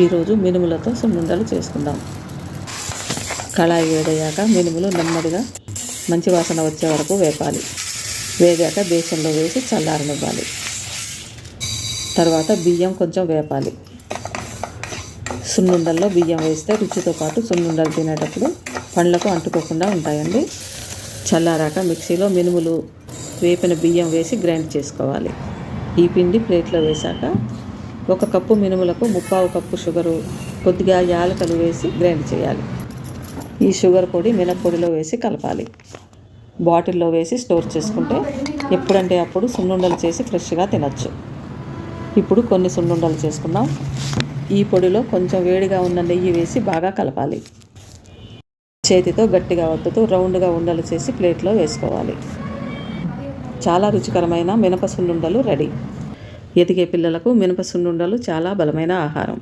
ఈరోజు మినుములతో సున్నుండలు చేసుకుందాం. కళాయి వేడయ్యాక మినుములు నెమ్మదిగా మంచి వాసన వచ్చే వరకు వేపాలి. వేగాక బేసన్లో వేసి చల్లారనివ్వాలి. తర్వాత బియ్యం కొంచెం వేపాలి. సున్నుండల్లో బియ్యం వేస్తే రుచితో పాటు సున్నుండలు తినేటప్పుడు పండ్లకు అంటుకోకుండా ఉంటాయండి. చల్లారాక మిక్సీలో మినుములు వేపిన బియ్యం వేసి గ్రైండ్ చేసుకోవాలి. ఈ పిండి ప్లేట్లో వేశాక ఒక కప్పు మినుములకు ముప్పావు కప్పు షుగరు కొద్దిగా యాలకలు వేసి గ్రైండ్ చేయాలి. ఈ షుగర్ పొడి మినప్పొడిలో వేసి కలపాలి. బాటిల్లో వేసి స్టోర్ చేసుకుంటే ఎప్పుడంటే అప్పుడు సున్నుండలు చేసి ఫ్రెష్గా తినచ్చు. ఇప్పుడు కొన్ని సున్నుండలు చేసుకుందాం. ఈ పొడిలో కొంచెం వేడిగా ఉన్న నెయ్యి వేసి బాగా కలపాలి. చేతితో గట్టిగా వత్తుతూ రౌండ్గా ఉండలు చేసి ప్లేట్లో వేసుకోవాలి. చాలా రుచికరమైన మినప సున్నుండలు రెడీ. ఎదిగే పిల్లలకు మినప సున్నుండలు చాలా బలమైన ఆహారం.